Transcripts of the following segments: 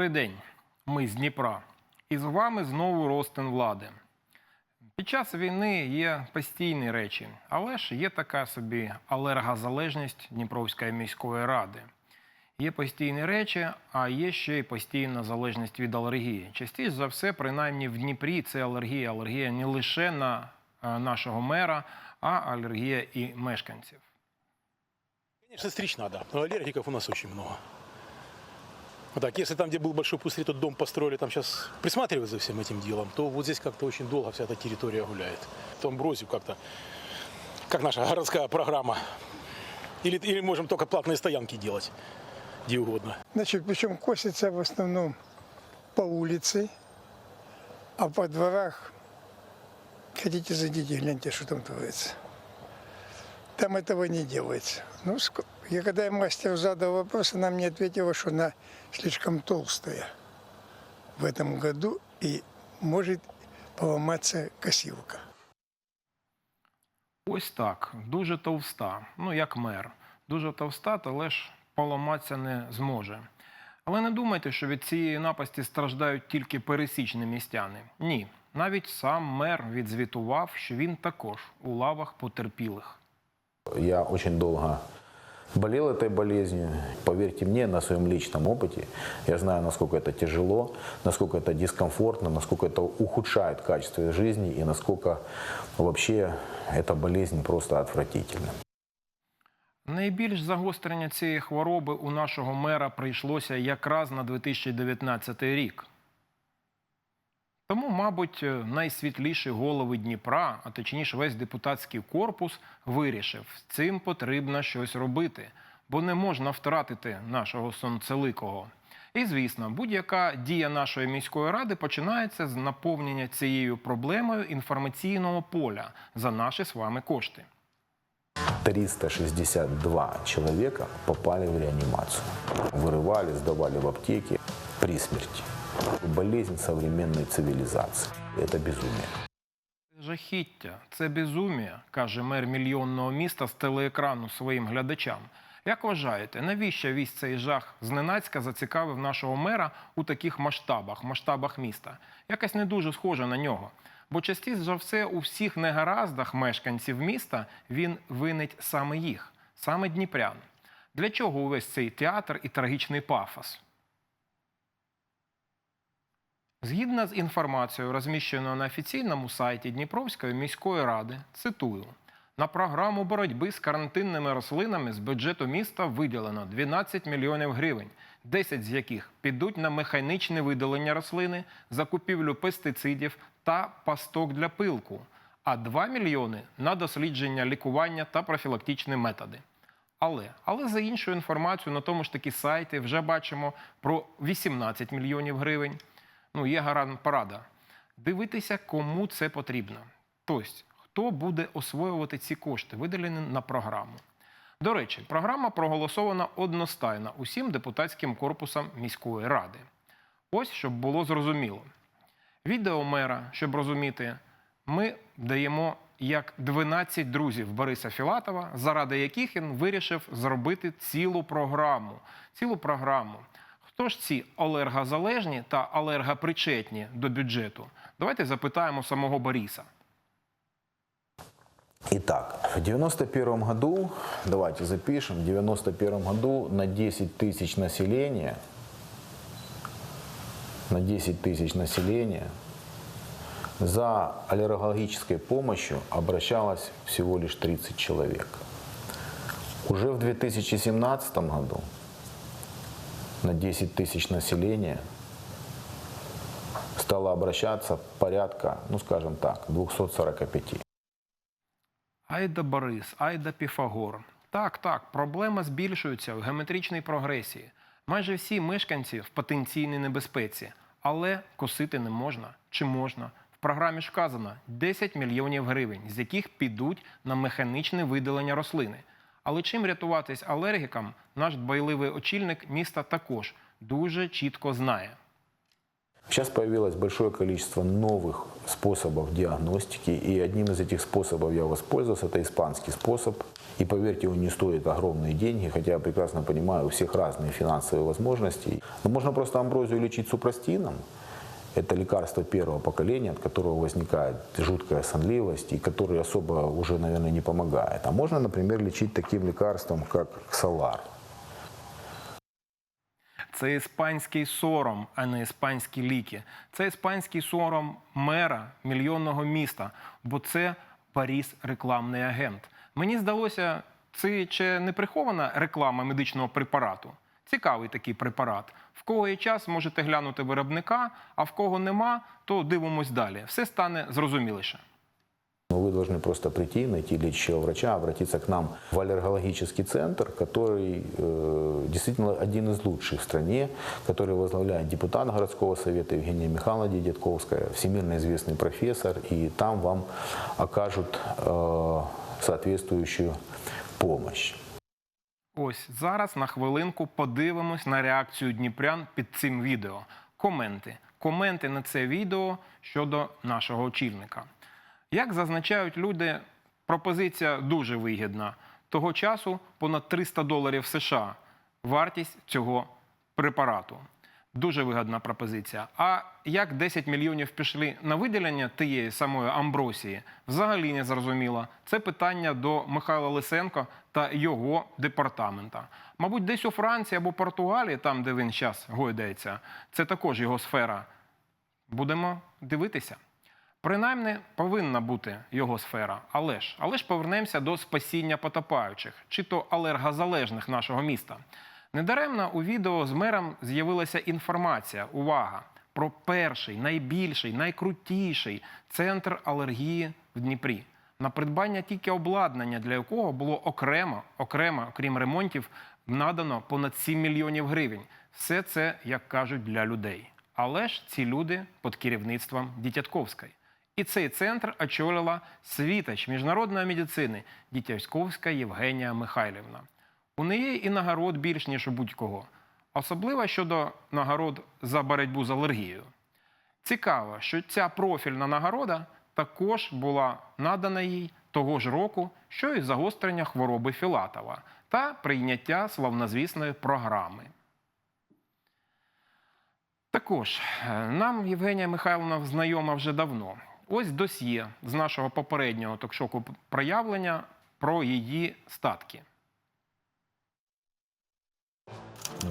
Добрий день. Ми з Дніпра. І з вами знову Ростин влади. Під час війни є постійні речі, але ж є така собі алергозалежність Дніпровської міської ради. Є постійні речі, а є ще й постійна залежність від алергії. Частіше за все, принаймні в Дніпрі, це алергія. Алергія не лише на е, нашого мера, а алергія і мешканців. Конечно, стричь надо, но аллергиков у нас очень много. Вот Так, если там, где был большой пустырь, тот дом построили, там сейчас присматривают за всем этим делом, то вот здесь как-то очень долго вся эта территория гуляет. Там бросив как-то, как наша городская программа. Или, или можем только платные стоянки делать, где угодно. Значит, причем косится в основном по улице, а по дворах, хотите зайдите, гляньте, что там творится. Там этого не делается. Ну, ск- я когда я мастеру задал вопрос, она мне ответила, что она слишком толстая в этом году и может поломаться косилка. Ось так, дуже товста, ну як мер. Дуже товста, але ж поламатися не зможе. Але не думайте, що від цієї напасті страждають тільки пересічні містяни. Ні, навіть сам мер відзвітував, що він також у лавах потерпілих. Я очень долго болел этой болезнью. Поверьте мне, на своем личном опыте, я знаю, насколько это тяжело, насколько это дискомфортно, насколько это ухудшает качество жизни и насколько вообще эта болезнь просто отвратительна. Найбільш загострення цієї хвороби у нашого мера прийшлося якраз на 2019 рік. Тому, мабуть, найсвітліші голови Дніпра, а точніше весь депутатський корпус, вирішив, з цим потрібно щось робити, бо не можна втратити нашого сонцеликого. І звісно, будь-яка дія нашої міської ради починається з наповнення цією проблемою інформаційного поля за наші з вами кошти. 362 человека попали в реанимацию. Вырывали, сдавали в аптеки при смерти. Болезнь современной цивилизации. Это безумие. Жахіття, це безумія, каже мер мільйонного міста з телеекрану своїм глядачам. Як вважаєте, навіщо весь цей жах зненацька зацікавив нашого мера у таких масштабах, масштабах міста? Якось не дуже схоже на нього. Бо частіше за все у всіх негараздах мешканців міста він винить саме їх, саме дніпрян. Для чого увесь цей театр і трагічний пафос? Згідно з інформацією, розміщеною на офіційному сайті Дніпровської міської ради, цитую: на програму боротьби з карантинними рослинами з бюджету міста виділено 12 мільйонів гривень, 10 з яких підуть на механічне видалення рослини, закупівлю пестицидів та пасток для пилку, а 2 мільйони на дослідження, лікування та профілактичні методи. Але, але за іншу інформацію на тому ж таки сайті вже бачимо про 18 мільйонів гривень. Ну, є гарантна порада. Дивитися, кому це потрібно. Тобто, хто буде освоювати ці кошти, виділені на програму. До речі, програма проголосована одностайно усім депутатським корпусом міської ради. Ось щоб було зрозуміло. Відео мера, щоб розуміти, ми даємо як 12 друзів Бориса Філатова, заради яких він вирішив зробити цілу програму. Цілу програму. Хто ж ці алергозалежні та алергопричетні до бюджету? Давайте запитаємо самого Бориса. Итак, в 91 году, давайте запишем, в 91 году на 10 тысяч населения, на 10 тысяч населения за аллергологической помощью обращалось всего лишь 30 человек. Уже в 2017 году на 10 тысяч населения стало обращаться порядка, ну скажем так, 245. Айда Борис, Айда Піфагор. Так, так, проблема збільшується в геометричній прогресії. Майже всі мешканці в потенційній небезпеці, але косити не можна. Чи можна? В програмі ж вказано 10 мільйонів гривень, з яких підуть на механічне видалення рослини. Але чим рятуватись алергікам, наш дбайливий очільник міста також дуже чітко знає. Сейчас появилось большое количество новых способов диагностики, и одним из этих способов я воспользовался, это испанский способ. И поверьте, он не стоит огромные деньги, хотя я прекрасно понимаю, у всех разные финансовые возможности. Но можно просто амброзию лечить супрастином. Это лекарство первого поколения, от которого возникает жуткая сонливость и который особо уже, наверное, не помогает. А можно, например, лечить таким лекарством, как Ксалар. Це іспанський сором, а не іспанські ліки. Це іспанський сором мера мільйонного міста, бо це Паріс рекламний агент. Мені здалося, це чи не прихована реклама медичного препарату. Цікавий такий препарат. В кого є час, можете глянути виробника, а в кого нема, то дивимось далі. Все стане зрозуміліше. Но вы должны просто прийти, найти лечащего врача, обратиться к нам в аллергологический центр, который э, действительно один из лучших в стране, который возглавляет депутат городского совета Евгения Михайловна Дедковская, всемирно известный профессор, и там вам окажут э, соответствующую помощь. Ось зараз на хвилинку подивимось на реакцію дніпрян під цим відео. Коменти. Коменти на це відео щодо нашого очільника. Як зазначають люди, пропозиція дуже вигідна. Того часу понад 300 доларів США вартість цього препарату. Дуже вигідна пропозиція. А як 10 мільйонів пішли на виділення тієї самої амбросії, взагалі не зрозуміло. Це питання до Михайла Лисенко та його департамента. Мабуть, десь у Франції або Португалії, там, де він зараз гойдається, це також його сфера. Будемо дивитися. Принаймні повинна бути його сфера. Але ж, але ж повернемося до спасіння потопаючих, чи то алергозалежних нашого міста. Недаремно у відео з мером з'явилася інформація, увага, про перший, найбільший, найкрутіший центр алергії в Дніпрі. На придбання тільки обладнання, для якого було окремо, окремо, окрім ремонтів, надано понад 7 мільйонів гривень. Все це, як кажуть, для людей. Але ж ці люди під керівництвом Дітятковської. І цей центр очолила світоч міжнародної медицини Дітятковська Євгенія Михайлівна. У неї і нагород більш ніж у будь-кого, особливо щодо нагород за боротьбу з алергією. Цікаво, що ця профільна нагорода також була надана їй того ж року, що і загострення хвороби Філатова та прийняття славнозвісної програми. Також е, нам Євгенія Михайловна знайома вже давно. Ось досьє з нашого попереднього ток-шоку проявлення про її статки.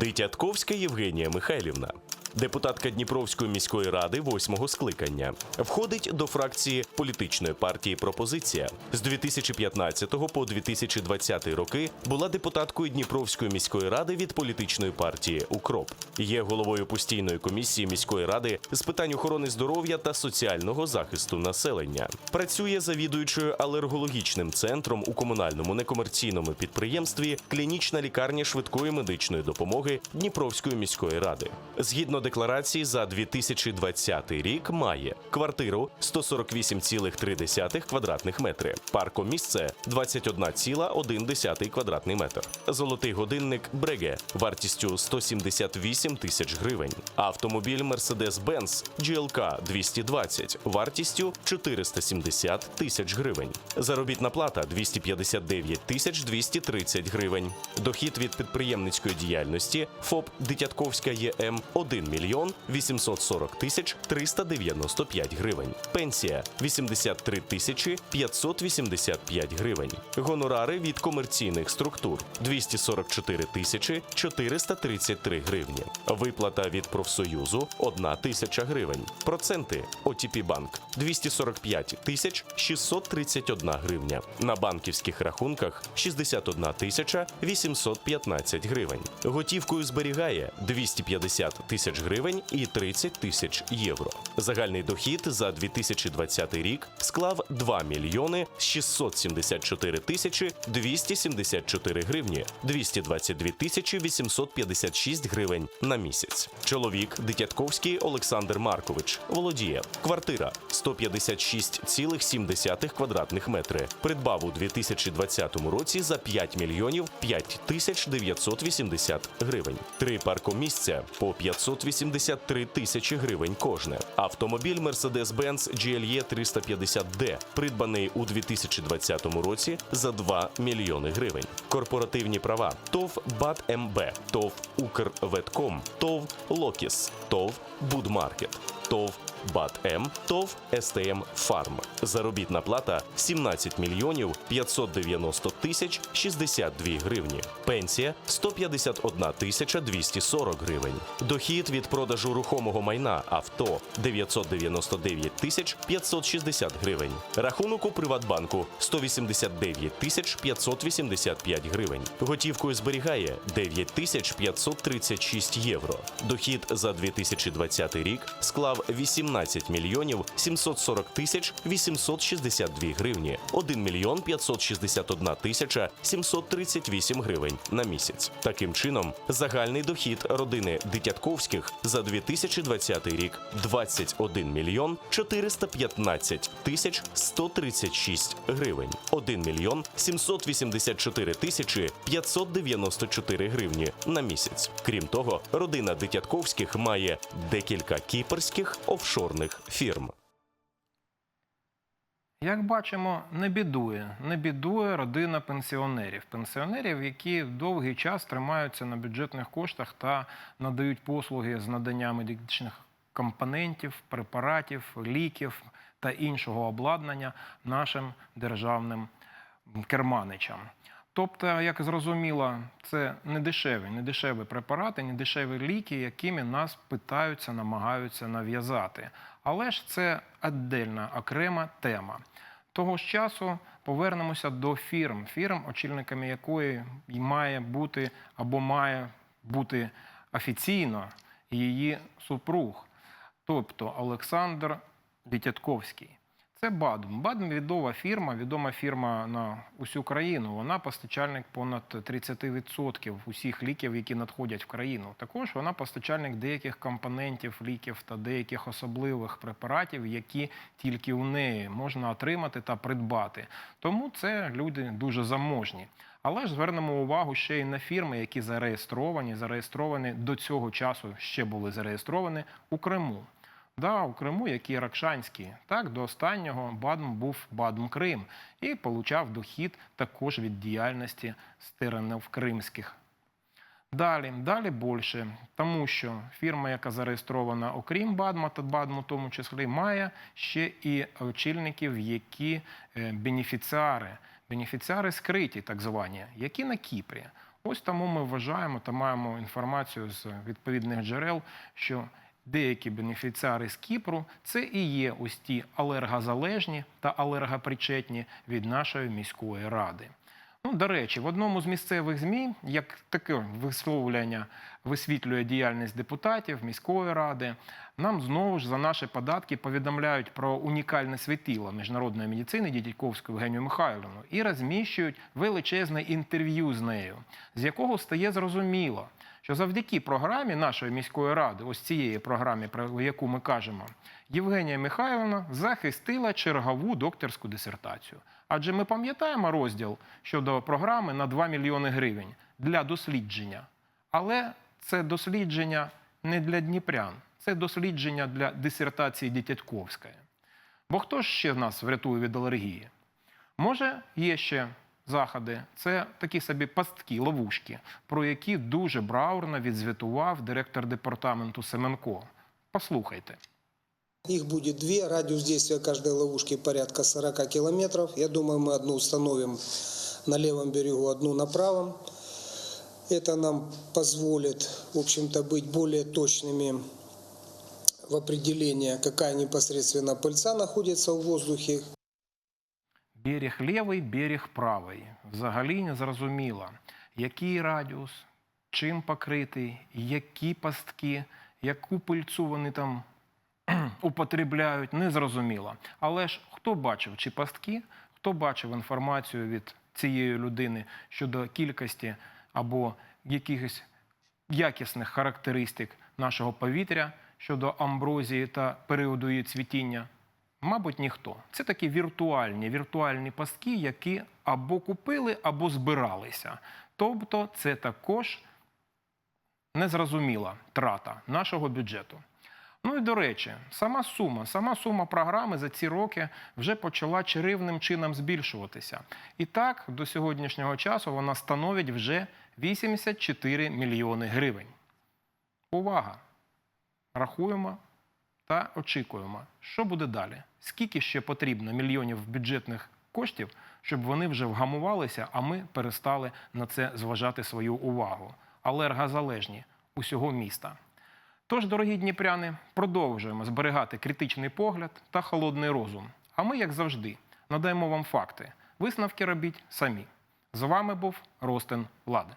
Дитятковська Євгенія Михайлівна, депутатка Дніпровської міської ради восьмого скликання, входить до фракції політичної партії Пропозиція. З 2015 по 2020 роки була депутаткою Дніпровської міської ради від політичної партії Укроп. Є головою постійної комісії міської ради з питань охорони здоров'я та соціального захисту населення. Працює завідуючою алергологічним центром у комунальному некомерційному підприємстві Клінічна лікарня швидкої медичної допомоги Дніпровської міської ради. Згідно декларації за 2020 рік має. Квартиру 148,3 квадратних метри, паркомісце 21,1 квадратний метр, золотий годинник Бреге вартістю 178 тисяч гривень, автомобіль Mercedes-Benz GLK 220 вартістю 470 тисяч гривень, заробітна плата 259 тисяч 230 гривень, дохід від підприємницької діяльності ФОП Дитятковська ЄМ 1 мільйон 840 тисяч 395 гривень. Пенсія 83 тисячі 585 гривень. Гонорари від комерційних структур 244 тисячі 433 гривні. Виплата від профсоюзу 1 тисяча гривень. Проценти ОТП банк 245 тисяч 631 гривня. На банківських рахунках 61 тисяча 815 гривень. Готівкою зберігає 250 тисяч гривень і 30 тисяч євро. Загальний дохід за 2020 рік склав 2 мільйони 674 тисячі 274 гривні, 222 тисячі 856 гривень на місяць. Чоловік Дитятковський Олександр Маркович володіє квартира 156,7 квадратних метри. Придбав у 2020 році за 5 мільйонів 5 тисяч 980 гривень. Три паркомісця по 580 783 тисячі гривень кожне. Автомобіль Mercedes-Benz GLE 350D, придбаний у 2020 році за 2 мільйони гривень. Корпоративні права ТОВ БАТ МБ, ТОВ Укрветком, ТОВ Локіс, ТОВ Будмаркет, ТОВ БАТ М, ТОВ СТМ Фарм. Заробітна плата 17 мільйонів 590 тисяч 62 гривні. Пенсія 151 тисяча 240 гривень. Дохід від продажу рухомого майна авто 999 тисяч 560 гривень. Рахунок у Приватбанку 189 тисяч 585 гривень. Готівкою зберігає 9 тисяч 536 євро. Дохід за 2020 рік склав 18 мільйонів 740 тисяч 862 гривні, 1 мільйон 561 тисяча 738 гривень на місяць. Таким чином, загальний дохід родини Дитятковських за 2020 рік 21 мільйон 415 тисяч 136 гривень, 1 мільйон 784 тисячі 594 гривні на місяць. Крім того, родина Дитятковських має декілька кіпрських офшорних фірм. Як бачимо, не бідує, не бідує родина пенсіонерів. Пенсіонерів, які довгий час тримаються на бюджетних коштах та надають послуги з надання медичних компонентів, препаратів, ліків та іншого обладнання нашим державним керманичам. Тобто, як зрозуміло, це не дешеві, не дешеві препарати, не дешеві ліки, якими нас питаються, намагаються нав'язати. Але ж це віддільна окрема тема. Того ж часу повернемося до фірм, фірм, очільниками якої має бути або має бути офіційно її супруг, тобто Олександр Дитятковський. Це Бадм. Бадм відома фірма, відома фірма на усю країну. Вона постачальник понад 30% усіх ліків, які надходять в країну. Також вона постачальник деяких компонентів ліків та деяких особливих препаратів, які тільки у неї можна отримати та придбати. Тому це люди дуже заможні. Але ж звернемо увагу ще й на фірми, які зареєстровані, зареєстровані до цього часу ще були зареєстровані у Криму. Да, у Криму, як і Ракшанський. Так, до останнього Бадм був Бадм Крим і получав дохід також від діяльності стеренів кримських. Далі, далі більше, тому що фірма, яка зареєстрована, окрім Бадма та Бадму, в тому числі, має ще і очільників, які е, бенефіціари, бенефіціари скриті, так звані, які на Кіпрі. Ось тому ми вважаємо та маємо інформацію з відповідних джерел, що деякі бенефіціари з Кіпру це і є ось ті алергозалежні та алергопричетні від нашої міської ради. Ну, до речі, в одному з місцевих ЗМІ, як таке висловлення висвітлює діяльність депутатів міської ради, нам знову ж за наші податки повідомляють про унікальне світило міжнародної медицини Дідьковську Євгенію Михайловну і розміщують величезне інтерв'ю з нею, з якого стає зрозуміло, що завдяки програмі нашої міської ради, ось цієї програмі, про яку ми кажемо, Євгенія Михайловна захистила чергову докторську дисертацію. Адже ми пам'ятаємо розділ щодо програми на 2 мільйони гривень для дослідження. Але це дослідження не для дніпрян, це дослідження для дисертації Дітятковської. Бо хто ж ще нас врятує від алергії? Може, є ще заходи, це такі собі пастки, ловушки, про які дуже браурно відзвітував директор департаменту Семенко. Послухайте. Их будет две. Радиус действия каждой ловушки порядка 40 километров. Я думаю, мы одну установим на левом берегу, одну на правом. Это нам позволит, в общем-то, быть более точными в определении, какая непосредственно пыльца находится в воздухе, Берег лівий, берег правий. Взагалі не зрозуміло, який радіус, чим покритий, які пастки, яку пильцу вони там употребляють, не зрозуміло. Але ж хто бачив чи пастки, хто бачив інформацію від цієї людини щодо кількості або якихось якісних характеристик нашого повітря щодо амброзії та періоду її цвітіння? Мабуть, ніхто. Це такі віртуальні, віртуальні пастки, які або купили, або збиралися. Тобто, це також незрозуміла трата нашого бюджету. Ну і до речі, сама сума, сама сума програми за ці роки вже почала чаривним чином збільшуватися. І так, до сьогоднішнього часу вона становить вже 84 мільйони гривень. Увага! Рахуємо та очікуємо, що буде далі. Скільки ще потрібно мільйонів бюджетних коштів, щоб вони вже вгамувалися, а ми перестали на це зважати свою увагу. Алергозалежні усього міста. Тож, дорогі дніпряни, продовжуємо зберігати критичний погляд та холодний розум. А ми, як завжди, надаємо вам факти. Висновки робіть самі. З вами був Ростин Лади.